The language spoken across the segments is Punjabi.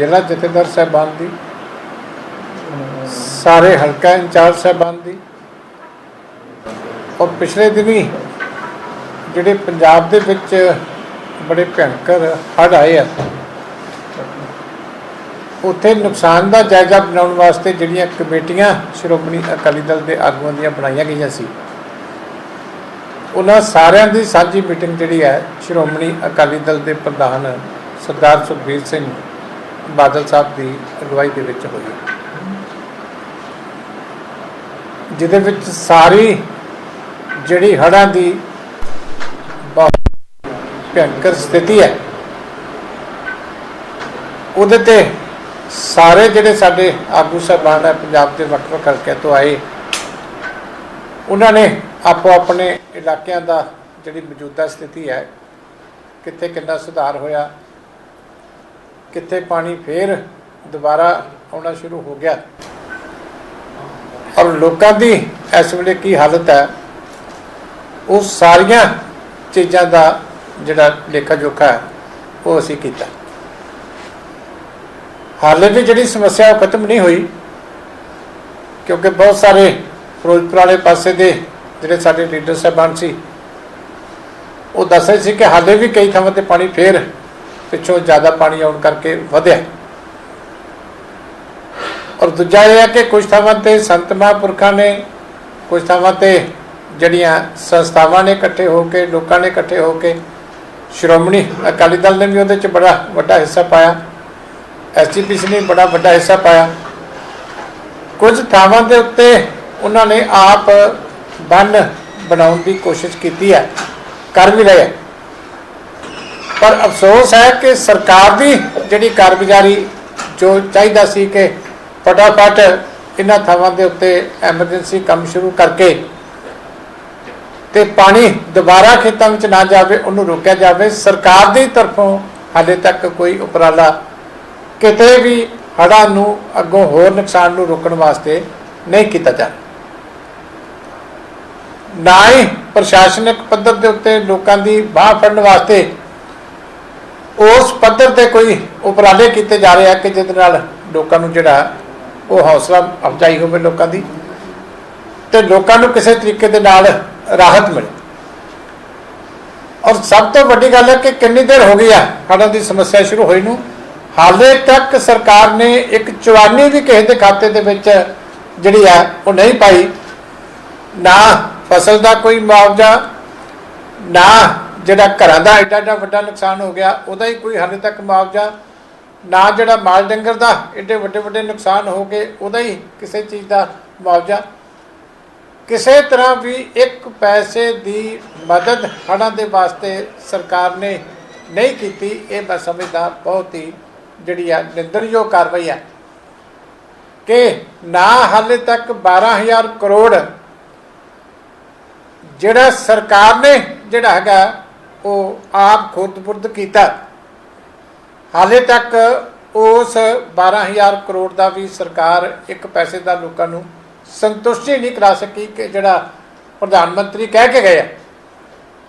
ਜ਼ਿਲ੍ਹਾ ਜਥੇਦਾਰ ਸਾਹਿਬਾਨ ਦੀ, ਸਾਰੇ ਹਲਕਾ ਇੰਚਾਰਜ ਸਾਹਿਬਾਨ ਦੀ। ਔਰ ਪਿਛਲੇ ਦਿਨੀ ਜਿਹੜੇ ਪੰਜਾਬ ਦੇ ਵਿੱਚ ਬੜੇ ਭਿਆਨਕ ਹੜ ਆਏ ਆ, ਉੱਥੇ ਨੁਕਸਾਨ ਦਾ ਜਾਇਜ਼ਾ ਬਣਾਉਣ ਵਾਸਤੇ ਜਿਹੜੀਆਂ ਕਮੇਟੀਆਂ ਸ਼੍ਰੋਮਣੀ ਅਕਾਲੀ ਦਲ ਦੇ ਆਗੂਆਂ ਦੀਆਂ ਬਣਾਈਆਂ ਗਈਆਂ ਸੀ, ਉਹਨਾਂ ਸਾਰਿਆਂ ਦੀ ਸਾਂਝੀ ਮੀਟਿੰਗ ਜਿਹੜੀ ਹੈ ਸ਼੍ਰੋਮਣੀ ਅਕਾਲੀ ਦਲ ਦੇ ਪ੍ਰਧਾਨ ਸਰਦਾਰ ਸੁਖਬੀਰ ਸਿੰਘ ਬਾਦਲ ਸਾਹਿਬ ਦੀ ਅਗਵਾਈ ਦੇ ਵਿੱਚ ਹੋਈ। ਜਿਹਦੇ ਵਿੱਚ ਸਾਰੀ ਜਿਹੜੀ ਹੜ੍ਹਾਂ ਦੀ ਬਹੁਤ ਭਿਆਨਕ ਸਥਿਤੀ ਹੈ, ਉਹਦੇ ਤੇ ਸਾਰੇ ਜਿਹੜੇ ਸਾਡੇ ਆਗੂ ਸਾਹਿਬਾਨ ਹੈ ਪੰਜਾਬ ਦੇ ਵੱਖ ਵੱਖ ਹਲਕਿਆਂ ਤੋਂ ਆਏ, ਉਹਨਾਂ ਨੇ ਆਪੋ ਆਪਣੇ ਇਲਾਕਿਆਂ ਦਾ ਜਿਹੜੀ ਮੌਜੂਦਾ ਸਥਿਤੀ ਹੈ, ਕਿੱਥੇ ਕਿੰਨਾ ਸੁਧਾਰ ਹੋਇਆ ਕਿੱਥੇ ਪਾਣੀ ਫੇਰ ਦੁਬਾਰਾ ਆਉਣਾ ਸ਼ੁਰੂ ਹੋ ਗਿਆ। ਔਰ ਲੋਕਾਂ ਦੀ ਇਸ ਵੇਲੇ ਕੀ ਹਾਲਤ ਹੈ, ਉਹ ਸਾਰੀਆਂ ਚੀਜ਼ਾਂ ਦਾ ਜਿਹੜਾ ਲੇਖਾ ਜੋਖਾ ਹੈ, ਉਹ ਅਸੀਂ ਕੀਤਾ। ਹਾਲੇ ਵੀ ਜਿਹੜੀ ਸਮੱਸਿਆ ਉਹ ਖਤਮ ਨਹੀਂ ਹੋਈ, ਕਿਉਂਕਿ ਬਹੁਤ ਸਾਰੇ ਫਿਰੋਜ਼ਪੁਰ ਵਾਲੇ ਪਾਸੇ ਦੇ ਜਿਹੜੇ ਸਾਡੇ ਲੀਡਰ ਸਾਹਿਬਾਨ ਸੀ, ਉਹ ਦੱਸ ਰਹੇ ਸੀ ਕਿ ਹਾਲੇ ਵੀ ਕਈ ਥਾਵਾਂ ਤੇ ਪਾਣੀ ਫੇਰ ਪਿੱਛੋਂ ਜ਼ਿਆਦਾ ਪਾਣੀ ਆਉਣ ਕਰਕੇ ਵਧਿਆ ਔਰ ਦੂਜਾ ਇਹ ਹੈ ਕਿ ਕੁਝ ਥਾਵਾਂ ਤੇ ਸੰਤ ਮਹਾਂਪੁਰਖਾਂ ਨੇ, ਕੁਝ ਥਾਵਾਂ ਤੇ ਜਿਹੜੀਆਂ ਸੰਸਥਾਵਾਂ ਨੇ ਇਕੱਠੇ ਹੋ ਕੇ, ਲੋਕਾਂ ਨੇ ਇਕੱਠੇ ਹੋ ਕੇ, ਸ਼੍ਰੋਮਣੀ ਅਕਾਲੀ ਦਲ ਨੇ ਵੀ ਉਹਦੇ 'ਚ ਬੜਾ ਵੱਡਾ ਹਿੱਸਾ ਪਾਇਆ ਐਸਜੀਪੀਸੀ ਨੇ ਬੜਾ ਵੱਡਾ ਹਿੱਸਾ ਪਾਇਆ ਕੁਝ ਥਾਵਾਂ ਦੇ ਉੱਤੇ ਉਹਨਾਂ ਨੇ ਆਪ ਬੰਨ ਬਣਾਉਣ ਦੀ ਕੋਸ਼ਿਸ਼ ਕੀਤੀ ਹੈ, ਕਰ ਵੀ ਰਹੇ ਹੈ। ਪਰ ਅਫਸੋਸ ਹੈ ਕਿ ਸਰਕਾਰ ਦੀ ਜਿਹੜੀ ਕਾਰਗੁਜ਼ਾਰੀ ਜੋ ਚਾਹੀਦਾ ਸੀ ਕਿ ਫਟਾਫਟ ਇਹਨਾਂ ਥਾਵਾਂ ਦੇ ਉੱਤੇ ਐਮਰਜੈਂਸੀ ਕੰਮ ਸ਼ੁਰੂ ਕਰਕੇ ਤੇ ਪਾਣੀ ਦੁਬਾਰਾ ਖੇਤਾਂ ਵਿੱਚ ਨਾ ਜਾਵੇ, ਉਹਨੂੰ ਰੋਕਿਆ ਜਾਵੇ, ਸਰਕਾਰ ਦੀ ਤਰਫੋਂ ਹਾਲੇ ਤੱਕ ਕੋਈ ਉਪਰਾਲਾ ਕਿਤੇ ਵੀ ਹੜ੍ਹਾਂ ਨੂੰ ਅੱਗੋਂ ਹੋਰ ਨੁਕਸਾਨ ਨੂੰ ਰੋਕਣ ਵਾਸਤੇ ਨਹੀਂ ਕੀਤਾ ਜਾ ਨਾ ਹੀ ਪ੍ਰਸ਼ਾਸਨਿਕ ਪੱਧਰ ਦੇ ਉੱਤੇ ਲੋਕਾਂ ਦੀ ਬਾਹ ਫੜਨ ਵਾਸਤੇ ਉਸ ਪੱਧਰ ਤੇ ਕੋਈ ਉਪਰਾਲੇ ਕੀਤੇ ਜਾ ਰਹੇ ਆ ਕਿ ਜਿਹਦੇ ਨਾਲ ਲੋਕਾਂ ਨੂੰ ਜਿਹੜਾ ਉਹ ਹੌਸਲਾ ਅਫਜ਼ਾਈ ਹੋਵੇ ਲੋਕਾਂ ਦੀ ਤੇ ਲੋਕਾਂ ਨੂੰ ਕਿਸੇ ਤਰੀਕੇ ਦੇ ਨਾਲ ਰਾਹਤ ਮਿਲੇ। ਔਰ ਸਭ ਤੋਂ ਵੱਡੀ ਗੱਲ ਹੈ ਕਿ ਕਿੰਨੀ ਦੇਰ ਹੋ ਗਈ ਆ ਹੜ੍ਹਾਂ ਦੀ ਸਮੱਸਿਆ ਸ਼ੁਰੂ ਹੋਈ ਨੂੰ, ਹਾਲੇ ਤੱਕ ਸਰਕਾਰ ਨੇ ਇੱਕ ਚਵਾਨੀ ਵੀ ਕਿਸੇ ਦੇ ਖਾਤੇ ਦੇ ਵਿੱਚ ਜਿਹੜੀ ਆ ਉਹ ਨਹੀਂ ਪਾਈ। ਨਾ ਫਸਲ ਦਾ ਕੋਈ ਮੁਆਵਜ਼ਾ, ਨਾ ਜਿਹੜਾ ਘਰਾਂ ਦਾ ਐਡਾ ਐਡਾ ਵੱਡਾ ਨੁਕਸਾਨ ਹੋ ਗਿਆ, ਉਹਦਾ ਹੀ ਕੋਈ ਹਾਲੇ ਤੱਕ ਮੁਆਵਜ਼ਾ, ਨਾ ਜਿਹੜਾ ਮਾਲ ਡੰਗਰ ਦਾ ਐਡੇ ਵੱਡੇ ਵੱਡੇ ਨੁਕਸਾਨ ਹੋ ਗਏ ਉਹਦਾ ਹੀ ਕਿਸੇ ਚੀਜ਼ ਦਾ ਮੁਆਵਜ਼ਾ। ਕਿਸੇ ਤਰ੍ਹਾਂ ਵੀ ਇੱਕ ਪੈਸੇ ਦੀ ਮਦਦ ਹੜ੍ਹਾਂ ਦੇ ਵਾਸਤੇ ਸਰਕਾਰ ਨੇ ਨਹੀਂ ਕੀਤੀ, ਇਹ ਮੈਂ ਸਮਝਦਾ ਬਹੁਤ ਹੀ ਜਿਹੜੀ ਆ ਨਿੰਦਣਯੋਗ ਕਾਰਵਾਈ ਆ। ਕਿ ਨਾ ਹਾਲੇ ਤੱਕ 12000 ਕਰੋੜ ਜਿਹੜਾ ਸਰਕਾਰ ਨੇ ਜਿਹੜਾ ਹੈਗਾ ਉਹ ਆਪ ਖੁਦਬੁਰਦ ਕੀਤਾ। ਹਾਲੇ ਤੱਕ ਉਸ 12000 ਕਰੋੜ ਦਾ ਵੀ ਸਰਕਾਰ ਇੱਕ ਪੈਸੇ ਦਾ ਲੋਕਾਂ ਨੂੰ ਸੰਤੁਸ਼ਟੀ ਨਹੀਂ ਕਰਾ ਸਕੀ ਕਿ ਜਿਹੜਾ ਪ੍ਰਧਾਨ ਮੰਤਰੀ ਕਹਿ ਕੇ ਗਏ ਆ।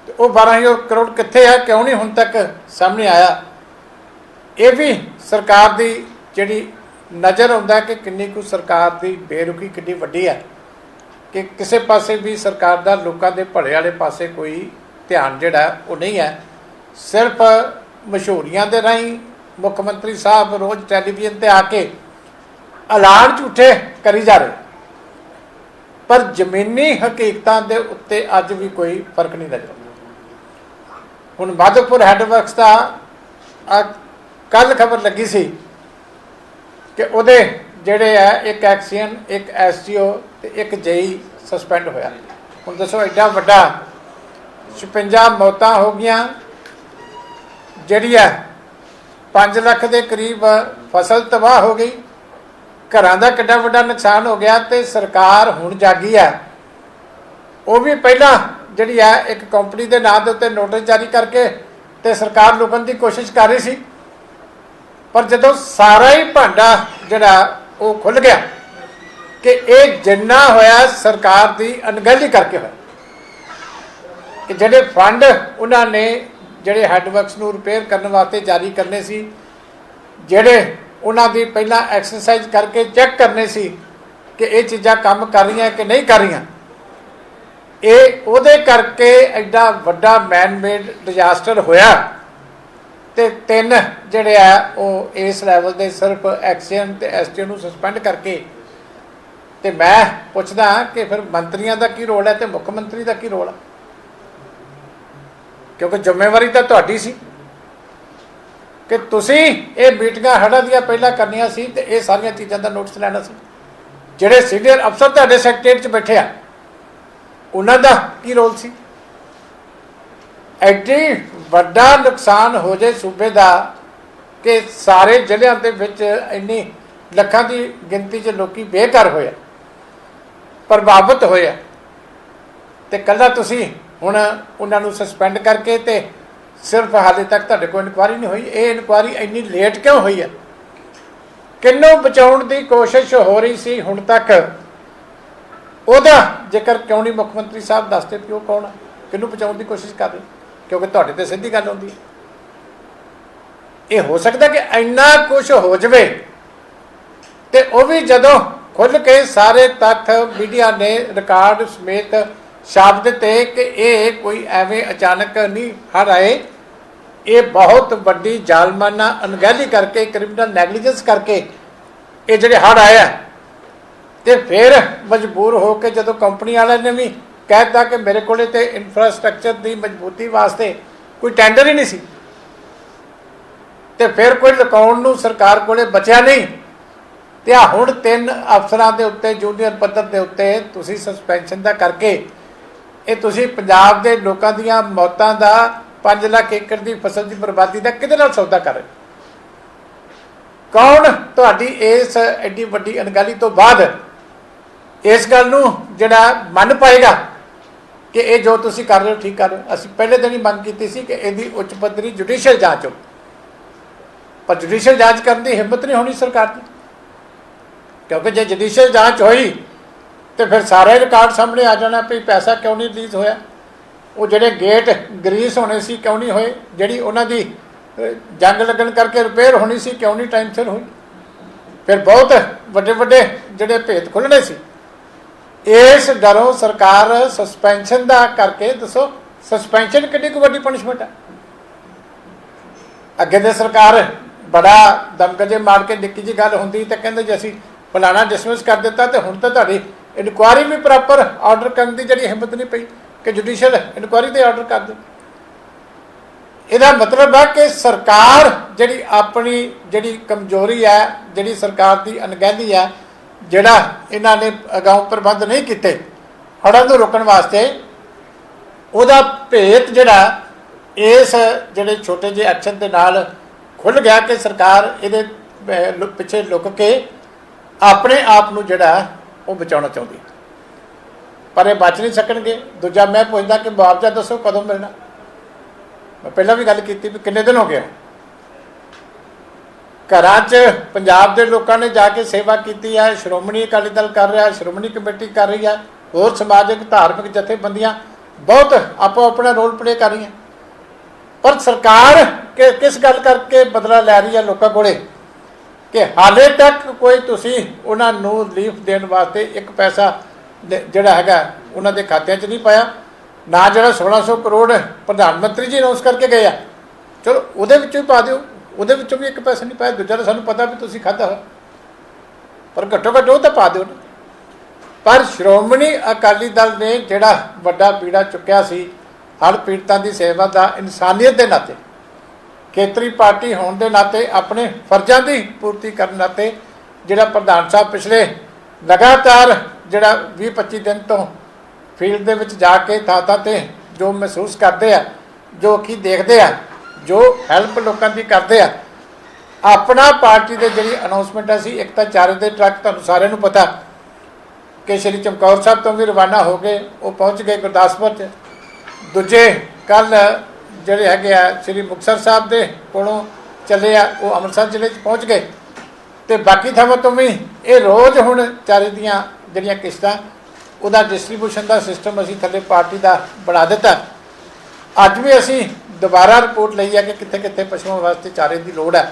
ਤੇ ਉਹ 12000 ਕਰੋੜ ਕਿੱਥੇ ਆ, ਕਿਉਂ ਨਹੀਂ ਹੁਣ ਤੱਕ ਸਾਹਮਣੇ ਆਇਆ? ਇਹ ਵੀ ਸਰਕਾਰ ਦੀ ਜਿਹੜੀ ਨਜ਼ਰ ਆਉਂਦਾ ਕਿ ਕਿੰਨੀ ਕੁ ਸਰਕਾਰ ਦੀ ਬੇਰੁਖੀ ਕਿੰਨੀ ਵੱਡੀ ਹੈ ਕਿ ਕਿਸੇ ਪਾਸੇ ਵੀ ਸਰਕਾਰ ਦਾ ਲੋਕਾਂ ਦੇ ਭਲੇ ਵਾਲੇ ਪਾਸੇ ਕੋਈ ਧਿਆਨ ਜਿਹੜਾ ਉਹ ਨਹੀਂ ਹੈ। ਸਿਰਫ ਮਸ਼ਹੂਰੀਆਂ ਦੇ ਰਾਹੀਂ ਮੁੱਖ ਮੰਤਰੀ ਸਾਹਿਬ ਰੋਜ਼ ਟੈਲੀਵਿਜ਼ਨ ਤੇ ਆ ਕੇ ਐਲਾਨ ਝੂਠੇ ਕਰੀ ਜਾ ਰਹੇ। ਪਰ ਜ਼ਮੀਨੀ ਹਕੀਕਤਾਂ ਦੇ ਉੱਤੇ ਅੱਜ ਵੀ ਕੋਈ ਫ਼ਰਕ ਨਹੀਂ ਨਜ਼ਰ ਹੁਣ ਮਾਧੋਪੁਰ ਹੈਡਵਰਕਸ ਦਾ ਕੱਲ ਖਬਰ ਲੱਗੀ ਸੀ ਕਿ ਉਹਦੇ ਜਿਹੜੇ ਹੈ ਇੱਕ ਐਕਸੀਅਨ, ਇੱਕ ਐਸਟੀਓ ਤੇ ਇੱਕ ਜੇਈ ਸਸਪੈਂਡ ਹੋਇਆ। ਹੁਣ ਦੱਸੋ, ਐਡਾ ਵੱਡਾ 56 ਮੌਤਾਂ ਹੋ ਗਈਆਂ। ਜਿਹੜੀ ਹੈ 5 ਲੱਖ ਦੇ ਕਰੀਬ ਫਸਲ ਤਬਾਹ ਹੋ ਗਈ। ਘਰਾਂ ਦਾ ਕਿੱਡਾ ਵੱਡਾ ਨੁਕਸਾਨ ਹੋ ਗਿਆ ਤੇ ਸਰਕਾਰ ਹੁਣ ਜਾਗੀ ਹੈ। ਉਹ ਵੀ ਪਹਿਲਾਂ ਜਿਹੜੀ ਹੈ ਇੱਕ ਕੰਪਨੀ ਦੇ ਨਾਂ ਦੇ ਉੱਤੇ ਨੋਟਿਸ ਜਾਰੀ ਕਰਕੇ ਤੇ ਸਰਕਾਰ ਲੁਕਣ ਦੀ ਕੋਸ਼ਿਸ਼ ਕਰ ਰਹੀ ਸੀ। ਪਰ ਜਦੋਂ ਸਾਰਾ ਹੀ ਭਾਂਡਾ ਜਿਹੜਾ ਉਹ ਖੁੱਲ ਗਿਆ ਕਿ ਇਹ ਜਿੰਨਾ ਹੋਇਆ ਸਰਕਾਰ ਦੀ ਅਣਗਹਿਲੀ ਕਰਕੇ ਹੋਇਆ। ਕਿ ਜਿਹੜੇ ਫੰਡ ਉਹਨਾਂ ਨੇ ਜਿਹੜੇ ਹੈਡਵਰਕਸ ਨੂੰ ਰਿਪੇਅਰ ਕਰਨ ਵਾਸਤੇ ਜਾਰੀ ਕਰਨੇ ਸੀ, ਜਿਹੜੇ ਉਹਨਾਂ ਦੀ ਪਹਿਲਾਂ ਐਕਸਰਸਾਈਜ਼ ਕਰਕੇ ਚੈੱਕ ਕਰਨੇ ਸੀ ਕਿ ਇਹ ਚੀਜ਼ਾਂ ਕੰਮ ਕਰ ਰਹੀਆਂ ਕਿ ਨਹੀਂ ਕਰ ਰਹੀਆਂ, ਇਹ ਉਹਦੇ ਕਰਕੇ ਐਡਾ ਵੱਡਾ ਮੈਨ ਮੇਡ ਡਿਜ਼ਾਸਟਰ ਹੋਇਆ ਤੇ ਤਿੰਨ ਜਿਹੜੇ ਆ ਉਹ ਇਸ ਲੈਵਲ ਦੇ ਸਿਰਫ ਐਕਸੀਅਨ ਤੇ ਐਸਟੀਓ ਨੂੰ ਸਸਪੈਂਡ ਕਰਕੇ ਤੇ ਮੈਂ ਪੁੱਛਦਾ ਕਿ ਫਿਰ ਮੰਤਰੀਆਂ ਦਾ ਕੀ ਰੋਲ ਹੈ ਤੇ ਮੁੱਖ ਮੰਤਰੀ ਦਾ ਕੀ ਰੋਲ ਹੈ ਕਿਉਂਕਿ ਜ਼ਿੰਮੇਵਾਰੀ ਤਾਂ ਤੁਹਾਡੀ ਸੀ ਕਿ ਤੁਸੀਂ ਇਹ ਮੀਟਿੰਗਾਂ ਹੜ੍ਹਾਂ ਦੀਆਂ ਪਹਿਲਾਂ ਕਰਨੀਆਂ ਸੀ ਤੇ ਇਹ ਸਾਰੀਆਂ ਚੀਜ਼ਾਂ ਦਾ ਨੋਟਿਸ ਲੈਣਾ ਸੀ। ਜਿਹੜੇ ਸੀਨੀਅਰ ਅਫਸਰ ਤੁਹਾਡੇ ਸੈਕਟਰੀਏਟ 'ਚ ਬੈਠੇ ਆ, ਉਹਨਾਂ ਦਾ ਕੀ ਰੋਲ ਸੀ? ਐਡੀ ਵੱਡਾ ਨੁਕਸਾਨ ਹੋ ਜੇ ਸੂਬੇ ਦਾ ਕਿ ਸਾਰੇ ਜ਼ਿਲ੍ਹਿਆਂ ਦੇ ਵਿੱਚ ਇੰਨੀ ਲੱਖਾਂ ਦੀ ਗਿਣਤੀ 'ਚ ਲੋਕੀ ਬੇਘਰ ਹੋਏ ਪ੍ਰਭਾਵਿਤ ਹੋਏ ਤੇ ਕੱਲਾ ਤੁਸੀਂ ਹੁਣ ਉਹਨਾਂ ਨੂੰ ਸਸਪੈਂਡ ਕਰਕੇ ਤੇ ਸਿਰਫ ਹਾਲੇ ਤੱਕ ਤੁਹਾਡੇ ਕੋਲ ਇਨਕੁਆਰੀ ਨਹੀਂ ਹੋਈ। ਇਹ ਇਨਕੁਆਰੀ ਇੰਨੀ ਲੇਟ ਕਿਉਂ ਹੋਈ ਹੈ? ਕਿੰਨੂੰ ਬਚਾਉਣ ਦੀ ਕੋਸ਼ਿਸ਼ ਹੋ ਰਹੀ ਸੀ ਹੁਣ ਤੱਕ? ਉਹਦਾ ਜੇਕਰ ਕਿਉਂ ਨਹੀਂ ਮੁੱਖ ਮੰਤਰੀ ਸਾਹਿਬ ਦੱਸਦੇ ਕਿ ਉਹ ਕੌਣ ਹੈ ਕਿਹਨੂੰ ਬਚਾਉਣ ਦੀ ਕੋਸ਼ਿਸ਼ ਕਰ ਰਹੇ? ਕਿਉਂਕਿ ਤੁਹਾਡੇ ਤੇ ਸਿੱਧੀ ਗੱਲ ਹੁੰਦੀ ਹੈ। ਇਹ ਹੋ ਸਕਦਾ ਕਿ ਇੰਨਾ ਕੁਝ ਹੋ ਜਾਵੇ ਤੇ ਉਹ ਵੀ ਜਦੋਂ ਖੁੱਲ ਕੇ ਸਾਰੇ ਤੱਥ ਮੀਡੀਆ ਨੇ ਰਿਕਾਰਡ ਸਮੇਤ ਸ਼ਬਦ ਤੇ ਕਿ ਇਹ ਕੋਈ ਐਵੇਂ ਅਚਾਨਕ ਨਹੀਂ ਹਰ ਆਏ। ਇਹ ਬਹੁਤ ਵੱਡੀ ਜ਼ਾਲਮਾਨਾ ਅਣਗਹਿਲੀ ਕਰਕੇ ਕ੍ਰਿਮੀਨਲ ਨੈਗਲੀਜੈਂਸ ਕਰਕੇ ਇਹ ਜਿਹੜੇ ਹੜ ਆਇਆ ਤੇ ਫਿਰ ਮਜਬੂਰ ਹੋ ਕੇ ਜਦੋਂ ਕੰਪਨੀ ਵਾਲਿਆਂ ਨੇ ਵੀ ਕਹਿਤਾ ਕਿ ਮੇਰੇ ਕੋਲੇ ਤੇ ਇਨਫਰਾਸਟ੍ਰਕਚਰ ਦੀ ਮਜ਼ਬੂਤੀ ਵਾਸਤੇ ਕੋਈ ਟੈਂਡਰ ਹੀ ਨਹੀਂ ਸੀ। ਤੇ ਫਿਰ ਕੋਈ ਲਕਾਉਣ ਨੂੰ ਸਰਕਾਰ ਕੋਲੇ ਬਚਿਆ ਨਹੀਂ। ਤੇ ਆ ਹੁਣ ਤਿੰਨ ਅਫਸਰਾਂ ਦੇ ਉੱਤੇ ਜੂਨੀਅਰ ਪੱਧਰ ਦੇ ਉੱਤੇ ਤੁਸੀਂ ਸਸਪੈਂਸ਼ਨ ਦਾ ਕਰਕੇ ਇਹ ਤੁਸੀਂ ਪੰਜਾਬ ਦੇ ਲੋਕਾਂ ਦੀਆਂ ਮੌਤਾਂ ਦਾ 5 ਲੱਖ ਏਕੜ ਦੀ ਫਸਲ ਦੀ ਬਰਬਾਦੀ ਦਾ ਕਿਹਦੇ ਨਾਲ ਸੌਦਾ ਕਰ ਰਹੇ? ਕੌਣ ਤੁਹਾਡੀ ਇਸ ਐਡੀ ਵੱਡੀ ਅਣਗਹਿਲੀ ਤੋਂ ਬਾਅਦ ਇਸ ਗੱਲ ਨੂੰ ਜਿਹੜਾ ਮੰਨ ਪਾਏਗਾ ਕਿ ਇਹ ਜੋ ਤੁਸੀਂ ਕਰ ਰਹੇ ਹੋ, ਠੀਕ ਕਰ ਰਹੇ ਹੋ? ਅਸੀਂ ਪਹਿਲੇ ਦਿਨ ਹੀ ਮੰਗ ਕੀਤੀ ਸੀ ਕਿ ਇਹਦੀ ਉੱਚ ਪੱਧਰੀ ਜੁਡੀਸ਼ੀਅਲ ਜਾਂਚ ਹੋ ਪਰ ਜੁਡੀਸ਼ੀਅਲ ਜਾਂਚ ਕਰਨ ਦੀ ਹਿੰਮਤ ਨਹੀਂ ਹੋਣੀ ਸਰਕਾਰ ਦੀ। ਕਿਉਂਕਿ ਜੇ ਜੁਡੀਸ਼ੀਅਲ ਜਾਂਚ ਹੋਈ ਤੇ ਫਿਰ ਸਾਰੇ ਰਿਕਾਰਡ ਸਾਹਮਣੇ ਆ ਜਾਣਾ ਵੀ ਪੈਸਾ ਕਿਉਂ ਨਹੀਂ ਰਿਲੀਜ਼ ਹੋਇਆ? ਉਹ ਜਿਹੜੇ ਗੇਟ ਗਰੀਸ ਹੋਣੇ ਸੀ ਕਿਉਂ ਨਹੀਂ ਹੋਏ? ਜਿਹੜੀ ਉਹਨਾਂ ਦੀ ਜੰਗ ਲੱਗਣ ਕਰਕੇ ਰਿਪੇਅਰ ਹੋਣੀ ਸੀ ਕਿਉਂ ਨਹੀਂ ਟਾਈਮ ਸਿਰ ਹੋਈ? ਫਿਰ ਬਹੁਤ ਵੱਡੇ ਵੱਡੇ ਜਿਹੜੇ ਭੇਤ ਖੁੱਲਣੇ ਸੀ। ਇਸ ਡਰੋਂ ਸਰਕਾਰ ਸਸਪੈਂਸ਼ਨ ਦਾ ਕਰਕੇ ਦੱਸੋ ਸਸਪੈਂਸ਼ਨ ਕਿੰਨੀ ਕੁ ਵੱਡੀ ਪਨਿਸ਼ਮੈਂਟ ਹੈ ਅੱਗੇ ਦੇ ਸਰਕਾਰ ਬੜਾ ਦਮਕਜੇ ਮਾਰ ਕੇ ਨਿੱਕੀ ਜੀ ਗੱਲ ਹੁੰਦੀ ਤੇ ਕਹਿੰਦੇ ਜੇ ਅਸੀਂ ਫਲਾਣਾ ਡਿਸਮਿਸ ਕਰ ਦਿੱਤਾ ਤੇ ਹੁਣ ਤਾਂ ਤੁਹਾਡੀ ਇਨਕੁਆਰੀ ਵੀ ਪ੍ਰੋਪਰ ਆਰਡਰ ਕਰਨ ਦੀ ਜਿਹੜੀ ਹਿੰਮਤ ਨਹੀਂ ਪਈ ਕਿ ਜੁਡੀਸ਼ੀਅਲ ਇਨਕੁਆਰੀ ਤੇ ਆਰਡਰ ਕਰ ਦੇ ਇਹਦਾ ਮਤਲਬ ਹੈ ਕਿ ਸਰਕਾਰ ਜਿਹੜੀ ਆਪਣੀ ਜਿਹੜੀ ਕਮਜ਼ੋਰੀ ਹੈ, ਜਿਹੜੀ ਸਰਕਾਰ ਦੀ ਅਣਗਹਿਲੀ ਹੈ, ਜਿਹੜਾ ਇਹਨਾਂ ਨੇ ਅਗਾਉਂ ਪ੍ਰਬੰਧ ਨਹੀਂ ਕੀਤੇ, ਹੜ੍ਹਾਂ ਨੂੰ ਰੋਕਣ ਵਾਸਤੇ ਉਹਦਾ ਭੇਤ ਜਿਹੜਾ ਇਸ ਜਿਹੜੇ ਛੋਟੇ ਜਿਹੇ ਐਕਸ਼ਨ ਦੇ ਨਾਲ ਖੁੱਲ ਗਿਆ ਕਿ ਸਰਕਾਰ ਇਹਦੇ ਪਿੱਛੇ ਲੁੱਕ ਕੇ ਆਪਣੇ ਆਪ ਨੂੰ ਜਿਹੜਾ ਉਹ ਬਚਾਉਣਾ ਚਾਹੁੰਦੀ ਪਰ ਇਹ ਬਚ ਨਹੀਂ ਸਕਣਗੇ। ਦੂਜਾ ਮੈਂ ਪੁੱਛਦਾ ਕਿ ਮੁਆਵਜ਼ਾ ਦੱਸੋ ਕਦੋਂ ਮਿਲਣਾ। ਮੈਂ ਪਹਿਲਾਂ ਵੀ ਗੱਲ ਕੀਤੀ ਵੀ ਕਿੰਨੇ ਦਿਨ ਹੋ ਗਏ ਘਰਾਂ 'ਚ ਪੰਜਾਬ ਦੇ ਲੋਕਾਂ ਨੇ ਜਾ ਕੇ ਸੇਵਾ ਕੀਤੀ ਹੈ ਸ਼੍ਰੋਮਣੀ ਅਕਾਲੀ ਦਲ ਕਰ ਰਿਹਾ, ਸ਼੍ਰੋਮਣੀ ਕਮੇਟੀ ਕਰ ਰਹੀ ਹੈ ਹੋਰ ਸਮਾਜਿਕ, ਧਾਰਮਿਕ ਜਥੇਬੰਦੀਆਂ ਬਹੁਤ ਆਪੋ ਆਪਣਾ ਰੋਲ ਪਲੇ ਕਰ ਰਹੀਆਂ। ਪਰ ਸਰਕਾਰ ਕਿਸ ਗੱਲ ਕਰਕੇ ਬਦਲਾ ਲੈ ਰਹੀ ਹੈ ਲੋਕਾਂ ਕੋਲੇ? ਕਿ ਹਾਲੇ ਤੱਕ ਕੋਈ ਤੁਸੀਂ ਉਹਨਾਂ ਨੂੰ ਰਿਲੀਫ ਦੇਣ ਵਾਸਤੇ ਇੱਕ ਪੈਸਾ ਜਿਹੜਾ ਹੈਗਾ, ਉਹਨਾਂ ਦੇ ਖਾਤਿਆਂ 'ਚ ਨਹੀਂ ਪਾਇਆ। ਨਾ ਜਿਹੜਾ 1600 ਕਰੋੜ ਪ੍ਰਧਾਨ ਮੰਤਰੀ ਜੀ ਅਨਾਉਂਸ ਕਰਕੇ ਗਏ ਆ। ਚਲੋ, ਉਹਦੇ ਵਿੱਚੋਂ ਹੀ ਪਾ ਦਿਓ। ਉਹਦੇ ਵਿੱਚੋਂ ਵੀ ਇੱਕ ਪੈਸਾ ਨਹੀਂ ਪਾਇਆ। ਦੂਜਾ ਤਾਂ ਸਾਨੂੰ ਪਤਾ ਵੀ ਤੁਸੀਂ ਖਾਧਾ ਹੋਇਆ। ਪਰ ਘੱਟੋ ਘੱਟ ਉਹ ਤਾਂ ਪਾ ਦਿਓ ਨਾ। ਪਰ ਸ਼੍ਰੋਮਣੀ ਅਕਾਲੀ ਦਲ ਨੇ ਜਿਹੜਾ ਵੱਡਾ ਪੀੜਾ ਚੁੱਕਿਆ ਸੀ ਹਰ ਪੀੜਤਾਂ ਦੀ ਸੇਵਾ ਦਾ ਇਨਸਾਨੀਅਤ ਦੇ ਨਾਤੇ ਖੇਤਰੀ ਪਾਰਟੀ ਹੋਣ ਦੇ ਨਾਤੇ ਆਪਣੇ ਫਰਜ਼ਾਂ ਦੀ ਪੂਰਤੀ ਕਰਨ ਨਾਤੇ ਜਿਹੜਾ ਪ੍ਰਧਾਨ ਸਾਹਿਬ ਪਿਛਲੇ ਲਗਾਤਾਰ ਜਿਹੜਾ 20-25 ਦਿਨ ਤੋਂ ਫੀਲਡ ਦੇ ਵਿੱਚ ਜਾ ਕੇ ਥਾਂ ਥਾਂ ਤੇ ਜੋ ਮਹਿਸੂਸ ਕਰਦੇ ਆ, ਜੋ ਕੀ ਦੇਖਦੇ ਆ, ਜੋ ਹੈਲਪ ਲੋਕਾਂ ਦੀ ਕਰਦੇ ਆ, ਆਪਣਾ ਪਾਰਟੀ ਦੇ ਜਿਹੜੀ ਅਨਾਉਂਸਮੈਂਟ ਸੀ, ਇੱਕ ਤਾਂ ਚਾਰੇ ਦੇ ਟਰੱਕ ਤੁਹਾਨੂੰ ਸਾਰਿਆਂ ਨੂੰ ਪਤਾ, ਕਿ ਸ਼੍ਰੀ ਚਮਕੌਰ ਸਾਹਿਬ ਤੋਂ ਵੀ ਰਵਾਨਾ ਹੋ ਗਏ ਉਹ ਪਹੁੰਚ ਗਏ ਗੁਰਦਾਸਪੁਰ 'ਚ। ਦੂਜੇ ਕੱਲ ਜਿਹੜੇ ਹੈਗੇ ਆ ਸ਼੍ਰੀ ਮੁਕਤਸਰ ਸਾਹਿਬ ਦੇ ਕੋਲੋਂ ਚੱਲੇ ਆ, ਉਹ ਅੰਮ੍ਰਿਤਸਰ ਜ਼ਿਲ੍ਹੇ 'ਚ ਪਹੁੰਚ ਗਏ। ਤੇ ਬਾਕੀ ਥਾਵਾਂ ਤੋਂ ਵੀ ਇਹ ਰੋਜ਼ ਹੁਣ ਚਾਰੇ ਦੀਆਂ ਜਿਹੜੀਆਂ ਕਿਸ਼ਤਾਂ, ਉਹਦਾ ਡਿਸਟ੍ਰੀਬਿਊਸ਼ਨ ਦਾ ਸਿਸਟਮ ਅਸੀਂ ਥੱਲੇ ਪਾਰਟੀ ਦਾ ਬਣਾ ਦਿੱਤਾ। ਅੱਜ ਵੀ ਅਸੀਂ ਦੁਬਾਰਾ ਰਿਪੋਰਟ ਲਈ ਹੈ ਕਿ ਕਿੱਥੇ ਕਿੱਥੇ ਪਸ਼ੂਆਂ ਵਾਸਤੇ ਚਾਰੇ ਦੀ ਲੋੜ ਹੈ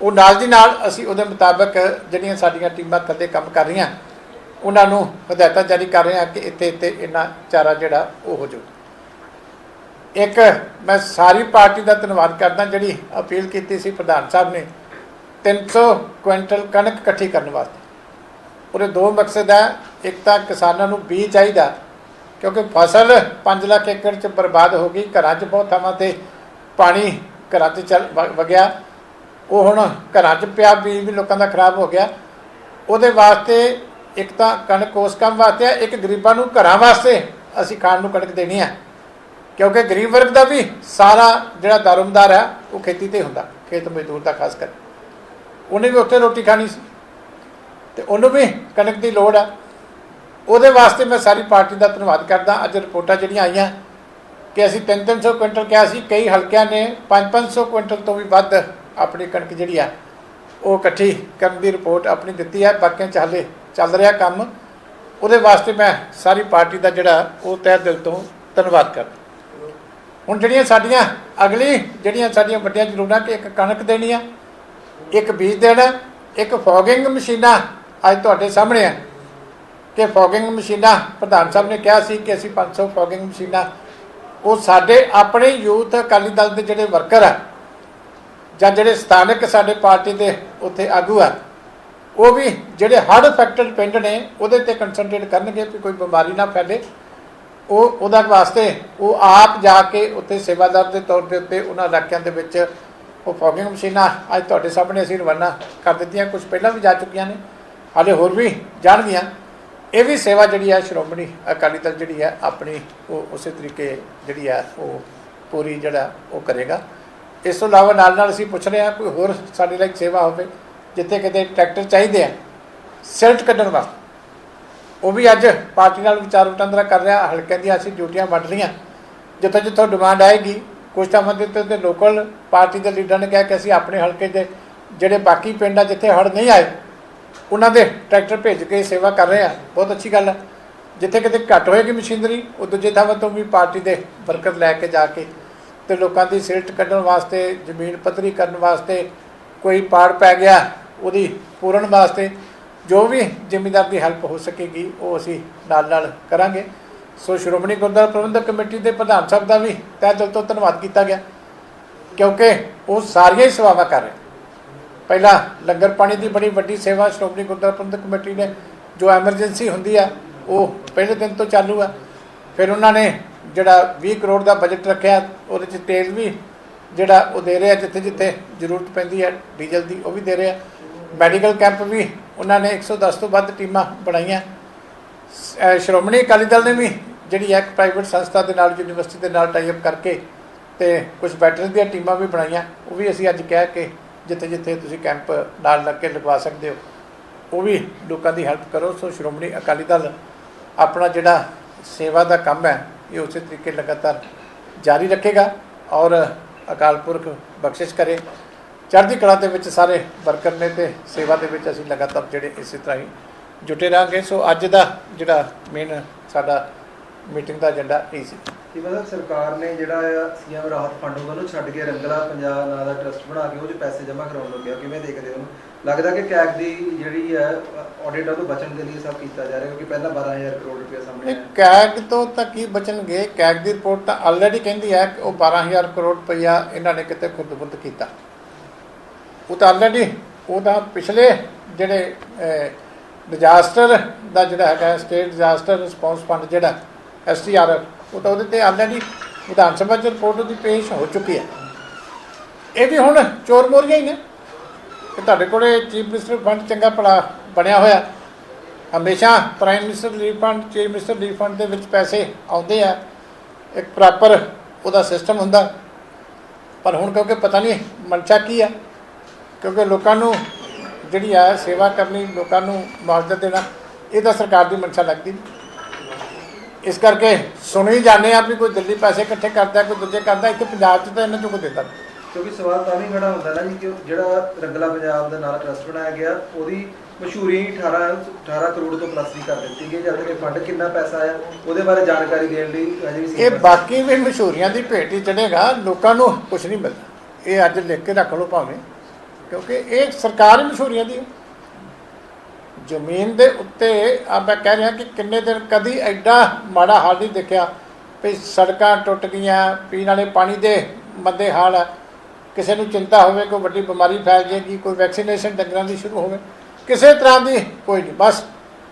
ਉਹ ਨਾਲ ਦੀ ਨਾਲ ਅਸੀਂ ਉਹਦੇ ਮੁਤਾਬਕ ਜਿਹੜੀਆਂ ਸਾਡੀਆਂ ਟੀਮਾਂ ਥੱਲੇ ਕੰਮ ਕਰ ਰਹੀਆਂ, ਉਹਨਾਂ ਨੂੰ ਹਦਾਇਤਾਂ ਜਾਰੀ ਕਰ ਰਹੇ ਹਾਂ ਕਿ ਇੱਥੇ ਇੱਥੇ ਇੰਨਾ ਚਾਰਾ ਜਿਹੜਾ ਉਹ ਹੋ ਜਾਊ। ਇੱਕ ਮੈਂ ਸਾਰੀ ਪਾਰਟੀ ਦਾ ਧੰਨਵਾਦ ਕਰਦਾ ਜਿਹੜੀ ਅਪੀਲ ਕੀਤੀ ਸੀ ਪ੍ਰਧਾਨ ਸਾਹਿਬ ਨੇ। 300 ਕੁਇੰਟਲ ਕਣਕ ਇਕੱਠੀ ਕਰਨ ਵਾਸਤੇ। ਉਹਦੇ ਦੋ ਮਕਸਦ ਹੈ, ਇੱਕ ਤਾਂ ਕਿਸਾਨਾਂ ਨੂੰ ਬੀਜ ਚਾਹੀਦਾ, ਕਿਉਂਕਿ ਫਸਲ 5 ਲੱਖ ਏਕੜ ਚ ਬਰਬਾਦ ਹੋ ਗਈ, ਘਰਾਂ 'ਚ ਬਹੁਤ ਥਾਵਾਂ ਤੇ ਪਾਣੀ ਘਰਾਂ 'ਚ ਚੱਲ ਵ- ਵਗਿਆ। ਉਹ ਹੁਣ ਘਰਾਂ 'ਚ ਪਿਆ, ਬੀਜ ਵੀ ਲੋਕਾਂ ਦਾ ਖਰਾਬ ਹੋ ਗਿਆ। ਉਹਦੇ ਵਾਸਤੇ ਇੱਕ ਤਾਂ ਕਣਕ ਉਸ ਕੰਮ ਵਾਸਤੇ ਹੈ, ਇੱਕ ਗਰੀਬਾਂ ਨੂੰ ਘਰਾਂ ਵਾਸਤੇ ਅਸੀਂ ਖਾਣ ਨੂੰ ਕਣਕ ਦੇਣੀ ਹੈ। ਕਿਉਂਕਿ ਗਰੀਬ ਵਰਗ ਦਾ ਵੀ ਸਾਰਾ ਜਿਹੜਾ ਦਾਰੋਮਦਾਰ ਹੈ, ਉਹ ਖੇਤੀ ਤੇ ਹੁੰਦਾ, ਖੇਤ ਮਜ਼ਦੂਰ ਦਾ ਖਾਸ ਕਰ। ਉਹਨੇ ਵੀ ਉੱਥੇ ਰੋਟੀ ਖਾਣੀ ਸੀ। ਤੇ ਉਹਨੂੰ ਵੀ ਕਣਕ ਦੀ ਲੋੜ ਆ। ਉਹਦੇ ਵਾਸਤੇ ਮੈਂ ਸਾਰੀ ਪਾਰਟੀ ਦਾ ਧੰਨਵਾਦ ਕਰਦਾ। ਅੱਜ ਰਿਪੋਰਟਾਂ ਜਿਹੜੀਆਂ ਆਈਆਂ ਕਿ ਅਸੀਂ 3-300 ਕੁਇੰਟਲ ਕਿਹਾ ਸੀ, ਕਈ ਹਲਕਿਆਂ ਨੇ 5-500 ਕੁਇੰਟਲ ਤੋਂ ਵੀ ਵੱਧ ਆਪਣੀ ਕਣਕ ਜਿਹੜੀ ਆ, ਉਹ ਇਕੱਠੀ ਕਰਨ ਦੀ ਰਿਪੋਰਟ ਆਪਣੀ ਦਿੱਤੀ ਹੈ। ਬਾਕੀਆਂ ਚ ਹਾਲੇ ਚੱਲ ਰਿਹਾ ਕੰਮ। ਉਹਦੇ ਵਾਸਤੇ ਮੈਂ ਸਾਰੀ ਪਾਰਟੀ ਦਾ ਜਿਹੜਾ, ਉਹ ਤਹਿ ਦਿਲ ਤੋਂ ਧੰਨਵਾਦ ਕਰਦਾ। ਹੁਣ ਜਿਹੜੀਆਂ ਸਾਡੀਆਂ ਅਗਲੀ ਜਿਹੜੀਆਂ ਸਾਡੀਆਂ ਵੱਡੀਆਂ ਜ਼ਰੂਰਤਾਂ ਕਿ ਇੱਕ ਕਣਕ ਦੇਣੀ ਆ, ਇੱਕ ਬੀਜ ਦੇਣਾ, ਇੱਕ ਫੋਗਿੰਗ ਮਸ਼ੀਨਾਂ ਅੱਜ ਤੁਹਾਡੇ ਸਾਹਮਣੇ ਆ। ਕਿ ਫੋਗਿੰਗ ਮਸ਼ੀਨਾਂ, ਪ੍ਰਧਾਨ ਸਾਹਿਬ ਨੇ ਕਿਹਾ ਸੀ ਕਿ ਅਸੀਂ 500 ਫੋਗਿੰਗ ਮਸ਼ੀਨਾਂ, ਉਹ ਸਾਡੇ ਆਪਣੇ ਯੂਥ ਅਕਾਲੀ ਦਲ ਦੇ ਜਿਹੜੇ ਵਰਕਰ ਆ, ਜਾਂ ਜਿਹੜੇ ਸਥਾਨਕ ਸਾਡੇ ਪਾਰਟੀ ਦੇ ਉੱਥੇ ਆਗੂ ਆ, ਉਹ ਵੀ ਜਿਹੜੇ ਹੜ ਅਫੈਕਟਡ ਪਿੰਡ ਨੇ, ਉਹਦੇ ਤੇ ਕਨਸੈਂਟਰੇਟ ਕਰਨਗੇ ਵੀ ਕੋਈ ਬਿਮਾਰੀ ਨਾ ਫੈਲੇ। ਉਹ ਉਹਦਾ ਵਾਸਤੇ ਉਹ ਆਪ ਜਾ ਕੇ ਉੱਥੇ ਸੇਵਾਦਾਰ ਦੇ ਤੌਰ ਦੇ ਉੱਤੇ ਉਹਨਾਂ ਇਲਾਕਿਆਂ ਦੇ ਵਿੱਚ ਉਹ ਫੋਗਿੰਗ ਮਸ਼ੀਨਾਂ, ਅੱਜ ਤੁਹਾਡੇ ਸਾਹਮਣੇ ਅਸੀਂ ਰਵਾਨਾ ਕਰ ਦਿੱਤੀਆਂ ਕੁਝ ਪਹਿਲਾਂ ਵੀ ਜਾ ਚੁੱਕੀਆਂ ਨੇ, ਹਾਲੇ ਹੋਰ ਵੀ ਜਾਣਗੀਆਂ। ਇਹ ਵੀ ਸੇਵਾ ਜਿਹੜੀ ਹੈ ਸ਼੍ਰੋਮਣੀ ਅਕਾਲੀ ਦਲ ਜਿਹੜੀ ਹੈ ਆਪਣੀ ਉਹ ਉਸੇ ਤਰੀਕੇ ਜਿਹੜੀ ਹੈ ਉਹ ਪੂਰੀ ਜਿਹੜਾ ਉਹ ਕਰੇਗਾ। ਇਸ ਤੋਂ ਇਲਾਵਾ ਨਾਲ ਨਾਲ ਅਸੀਂ ਪੁੱਛ ਰਹੇ ਹਾਂ, ਕੋਈ ਹੋਰ ਸਾਡੇ ਲਈ ਸੇਵਾ ਹੋਵੇ, ਜਿੱਥੇ ਕਿਤੇ ਟਰੈਕਟਰ ਚਾਹੀਦੇ ਆ, ਸਿਲਟ ਕੱਢਣ ਵਾਸਤੇ। ਉਹ ਵੀ ਅੱਜ ਪਾਰਟੀ ਨਾਲ ਵਿਚਾਰ ਵਟਾਂਦਰਾ ਕਰ ਰਿਹਾ, ਹਲਕਿਆਂ ਦੀਆਂ ਅਸੀਂ ਡਿਊਟੀਆਂ ਵੰਡ ਰਹੀਆਂ। ਜਿੱਥੋਂ ਜਿੱਥੋਂ ਡਿਮਾਂਡ ਆਏਗੀ ਕੁਝ ਤਾਂ ਮੰਦੇ ਤੇ ਲੋਕਲ ਪਾਰਟੀ ਦੇ ਲੀਡਰ ਨੇ ਕਿਹਾ ਕਿ ਅਸੀਂ ਆਪਣੇ ਹਲਕੇ ਦੇ ਜਿਹੜੇ ਬਾਕੀ ਪਿੰਡ ਆ, ਜਿੱਥੇ ਹੜ ਨਹੀਂ ਆਏ, ਉਹਨਾਂ ਦੇ ਟਰੈਕਟਰ ਭੇਜ ਕੇ ਸੇਵਾ ਕਰ ਰਹੇ ਆ। ਬਹੁਤ ਅੱਛੀ ਗੱਲ ਹੈ ਜਿੱਥੇ ਕਿਤੇ ਘੱਟ ਹੋਏਗੀ ਮਸ਼ੀਨਰੀ, ਉਹ ਦੂਜੇ ਥਾਵਾਂ ਤੋਂ ਵੀ ਪਾਰਟੀ ਦੇ ਵਰਕਰ ਲੈ ਕੇ ਜਾ ਕੇ ਤੇ ਲੋਕਾਂ ਦੀ ਸਿਲਟ ਕੱਢਣ ਵਾਸਤੇ, ਜ਼ਮੀਨ ਪੱਧਰੀ ਕਰਨ ਵਾਸਤੇ ਕੋਈ ਪਾੜ ਪੈ ਗਿਆ, ਉਹਦੀ ਪੂਰਨ ਵਾਸਤੇ ਜੋ ਵੀ ਜ਼ਿਮੀਂਦਾਰ ਦੀ ਹੈਲਪ ਹੋ ਸਕੇਗੀ, ਉਹ ਅਸੀਂ ਨਾਲ ਨਾਲ ਕਰਾਂਗੇ। ਸੋ ਸ਼੍ਰੋਮਣੀ ਗੁਰਦੁਆਰਾ ਪ੍ਰਬੰਧਕ ਕਮੇਟੀ ਦੇ ਪ੍ਰਧਾਨ ਸਾਹਿਬ ਦਾ ਵੀ ਤਹਿ ਦਿਲ ਤੋਂ ਧੰਨਵਾਦ ਕੀਤਾ ਗਿਆ, ਕਿਉਂਕਿ ਉਹ ਸਾਰੀਆਂ ਹੀ ਸੇਵਾਵਾਂ ਕਰ ਰਹੇ ਪਹਿਲਾਂ ਲੰਗਰ ਪਾਣੀ ਦੀ ਬੜੀ ਵੱਡੀ ਸੇਵਾ ਸ਼੍ਰੋਮਣੀ ਗੁਰਦੁਆਰਾ ਪ੍ਰਬੰਧਕ ਕਮੇਟੀ ਨੇ, ਜੋ ਐਮਰਜੈਂਸੀ ਹੁੰਦੀ ਆ, ਉਹ ਪਹਿਲੇ ਦਿਨ ਤੋਂ ਚਾਲੂ ਆ। ਫਿਰ ਉਹਨਾਂ ਨੇ ਜਿਹੜਾ 20 ਕਰੋੜ ਦਾ ਬਜਟ ਰੱਖਿਆ, ਉਹਦੇ ਚ ਤੇਲ ਵੀ ਜਿਹੜਾ ਉਹ ਦੇ ਰਿਹਾ ਜਿੱਥੇ ਜਿੱਥੇ ਜ਼ਰੂਰਤ ਪੈਂਦੀ ਹੈ ਡੀਜ਼ਲ ਦੀ ਉਹ ਵੀ ਦੇ ਰਿਹਾ। ਮੈਡੀਕਲ ਕੈਂਪ ਵੀ ਉਹਨਾਂ ਨੇ 110 ਤੋਂ ਵੱਧ ਟੀਮਾਂ ਬਣਾਈਆਂ। ਸ- ਸ਼੍ਰੋਮਣੀ ਅਕਾਲੀ ਦਲ ਨੇ ਵੀ ਜਿਹੜੀ ਹੈ ਇੱਕ ਪ੍ਰਾਈਵੇਟ ਸੰਸਥਾ ਦੇ ਨਾਲ, ਯੂਨੀਵਰਸਿਟੀ ਦੇ ਨਾਲ ਟਾਈ ਅਪ ਕਰਕੇ ਤੇ ਕੁਝ ਵੈਟਰਨ ਦੀਆਂ ਟੀਮਾਂ ਵੀ ਬਣਾਈਆਂ। ਉਹ ਵੀ ਅਸੀਂ ਅੱਜ ਕਹਿ ਕੇ ਜਿੱਥੇ ਜਿੱਥੇ ਤੁਸੀਂ ਕੈਂਪ ਨਾਲ ਲੱਗ ਕੇ ਲਗਵਾ ਸਕਦੇ ਹੋ, ਉਹ ਵੀ ਲੋਕਾਂ ਦੀ ਹੈਲਪ ਕਰੋ। ਸੋ ਸ਼੍ਰੋਮਣੀ ਅਕਾਲੀ ਦਲ ਆਪਣਾ ਜਿਹੜਾ ਸੇਵਾ ਦਾ ਕੰਮ ਹੈ, ਇਹ ਉਸੇ ਤਰੀਕੇ ਲਗਾਤਾਰ ਜਾਰੀ ਰੱਖੇਗਾ ਔਰ ਅਕਾਲ ਪੁਰਖ ਬਖਸ਼ਿਸ਼ ਕਰੇ। ਚੜ੍ਹਦੀ ਕਲਾ ਦੇ ਵਿੱਚ ਸਾਰੇ ਵਰਕਰ ਨੇ ਤੇ ਸੇਵਾ ਦੇ ਵਿੱਚ ਅਸੀਂ ਲਗਾਤਾਰ ਜਿਹੜੇ ਇਸੇ ਤਰ੍ਹਾਂ ਹੀ ਜੁਟੇ ਰਹਾਂਗੇ। ਸੋ ਅੱਜ ਦਾ ਜਿਹੜਾ ਮੇਨ ਸਾਡਾ ਮੀਟਿੰਗ ਦਾ ਏਜੰਡਾ ਇਹ ਸੀ। ਕਿ ਮਤਲਬ ਸਰਕਾਰ ਨੇ ਜਿਹੜਾ ਸੀਐਮ ਰਾਹਤ ਫੰਡ ਉਹਨੂੰ ਛੱਡ ਕੇ ਰੰਗਲਾ ਪੰਜਾਬ ਨਾਂ ਦਾ ਟਰਸਟ ਬਣਾ ਕੇ ਉਹ 'ਚ ਪੈਸੇ ਜਮ੍ਹਾਂ ਕਰਾਉਣ ਲੱਗਿਆ ਕਿਵੇਂ ਦੇਖਦੇ ਹੋ? ਉਹਨੂੰ ਲੱਗਦਾ ਕਿ ਕੈਗ ਦੀ ਜਿਹੜੀ ਹੈ ਆਡਿਟ ਤੋਂ ਬਚਣ ਦੇ ਲਈ ਸਭ ਕੀਤਾ ਜਾ ਰਿਹਾ ਕਿਉਂਕਿ ਪਹਿਲਾਂ 12000 ਕਰੋੜ ਰੁਪਏ ਸਾਹਮਣੇ ਕੈਗ ਤੋਂ ਤਾਂ ਕੀ ਬਚਣਗੇ? ਕੈਗ ਦੀ ਰਿਪੋਰਟ ਤਾਂ ਆਲਰੇਡੀ ਕਹਿੰਦੀ ਹੈ ਕਿ ਉਹ 12000 ਕਰੋੜ ਰੁਪਈਆ ਇਹਨਾਂ ਨੇ ਕਿਤੇ ਖੁਰਦ-ਬੁਰਦ ਕੀਤਾ। ਉਹ ਤਾਂ ਆਲਰੇਡੀ ਉਹ ਤਾਂ ਪਿਛਲੇ ਜਿਹੜੇ ਡਿਜ਼ਾਸਟਰ ਦਾ ਜਿਹੜਾ ਹੈਗਾ ਸਟੇਟ ਡਿਜ਼ਾਸਟਰ ਰਿਸਪੌਂਸ ਫੰਡ ਜਿਹੜਾ ਐਸਟੀਆਰਐਫ ਉਹ ਤਾਂ ਉਹਦੇ ਤੇ ਆਲਰੇਡੀ ਵਿਧਾਨ ਸਭਾ 'ਚ ਰਿਪੋਰਟ ਉਹਦੀ ਪੇਸ਼ ਹੋ ਚੁੱਕੀ ਹੈ। ਇਹ ਵੀ ਹੁਣ ਚੋਰ ਮੋਰੀਆਂ ਹੀ ਨੇ। ਕਿ ਤੁਹਾਡੇ ਕੋਲੇ ਚੀਫ ਮਿਨਿਸਟਰ ਫੰਡ ਚੰਗਾ ਭਲਾ ਬਣਿਆ ਹੋਇਆ। ਹਮੇਸ਼ਾ prime minister relief fund, chief minister relief fund ਦੇ ਵਿੱਚ ਪੈਸੇ ਆਉਂਦੇ ਆ। ਇੱਕ ਪ੍ਰੋਪਰ ਉਹਦਾ ਸਿਸਟਮ ਹੁੰਦਾ। ਪਰ ਹੁਣ ਕਿਉਂਕਿ ਪਤਾ ਨਹੀਂ ਮਨਸ਼ਾ ਕੀ ਆ ਕਿਉਂਕਿ ਲੋਕਾਂ ਨੂੰ ਜਿਹੜੀ ਆ ਸੇਵਾ ਕਰਨੀ ਲੋਕਾਂ ਨੂੰ ਮੁਆਵਜ਼ਾ ਦੇਣਾ ਇਹ ਤਾਂ ਸਰਕਾਰ ਦੀ ਮਨਸ਼ਾ ਲੱਗਦੀ ਨਹੀਂ। ਇਸ ਕਰਕੇ ਸੁਣੀ ਜਾਂਦੇ ਆ ਵੀ ਕੋਈ ਦਿੱਲੀ ਪੈਸੇ ਇਕੱਠੇ ਕਰਦਾ ਕੋਈ ਦੂਜੇ ਕਰਦਾ ਇੱਥੇ ਪੰਜਾਬ 'ਚ ਤਾਂ ਇਹਨਾਂ ਚੋਂ ਕੋਈ ਦਿੰਦਾ। ਕਿਉਂਕਿ ਸਵਾਲ ਤਾਂ ਵੀ ਖੜਾ ਹੁੰਦਾ ਨਾ ਜੀ ਕਿ ਜਿਹੜਾ ਰੰਗਲਾ ਪੰਜਾਬ ਦਾ ਨਾਲ ਟਰਸਟ ਬਣਾਇਆ ਗਿਆ ਉਹਦੀ ਮਸ਼ਹੂਰੀ 18 18 ਕਰੋੜ ਤੋਂ ਪਲੱਸ ਦੀ ਕਰ ਦਿੱਤੀ ਗਈ ਜਦ ਕਿ ਫੰਡ ਕਿੰਨਾ ਪੈਸਾ ਆਇਆ ਉਹਦੇ ਬਾਰੇ ਜਾਣਕਾਰੀ ਦੇਣ ਲਈ ਅਜੇ ਵੀ ਇਹ ਬਾਕੀ ਵੀ ਮਸ਼ਹੂਰੀਆਂ ਦੀ ਭੇਟ ਹੀ ਚੜੇਗਾ ਲੋਕਾਂ ਨੂੰ ਕੁਝ ਨਹੀਂ ਮਿਲਦਾ ਇਹ ਅੱਜ ਲਿਖ ਕੇ ਰੱਖ ਲਓ ਭਾਵੇਂ ਕਿਉਂਕਿ ਇਹ ਸਰਕਾਰ ਹੀ ਮਸ਼ਹੂਰੀਆਂ ਦੀ ਜ਼ਮੀਨ ਦੇ ਉੱਤੇ ਆ ਮੈਂ ਕਹਿ ਰਿਹਾ ਕਿ ਕਿੰਨੇ ਦਿਨ ਕਦੀ ਐਡਾ ਮਾੜਾ ਹਾਲ ਨਹੀਂ ਦੇਖਿਆ ਵੀ ਸੜਕਾਂ ਟੁੱਟ ਗਈਆਂ, ਪੀਣ ਵਾਲੇ ਪਾਣੀ ਦੇ ਮੰਦੇ ਹਾਲ ਹੈ ਕਿਸੇ ਨੂੰ ਚਿੰਤਾ ਹੋਵੇ ਕੋਈ ਵੱਡੀ ਬਿਮਾਰੀ ਫੈਲ ਜਾਏਗੀ, ਕੋਈ ਵੈਕਸੀਨੇਸ਼ਨ ਡੰਗਰਾਂ ਦੀ ਸ਼ੁਰੂ ਹੋਵੇ, ਕਿਸੇ ਤਰ੍ਹਾਂ ਦੀ ਕੋਈ ਨਹੀਂ। ਬਸ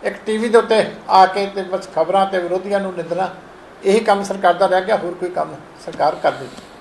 ਇੱਕ ਟੀਵੀ ਦੇ ਉੱਤੇ ਆ ਕੇ ਤੇ ਬਸ ਖਬਰਾਂ ਤੇ ਵਿਰੋਧੀਆਂ ਨੂੰ ਨਿੰਦਣਾ, ਇਹੀ ਕੰਮ ਸਰਕਾਰ ਦਾ ਰਹਿ ਗਿਆ, ਹੋਰ ਕੋਈ ਕੰਮ ਸਰਕਾਰ ਕਰਦੀ ਨਹੀਂ।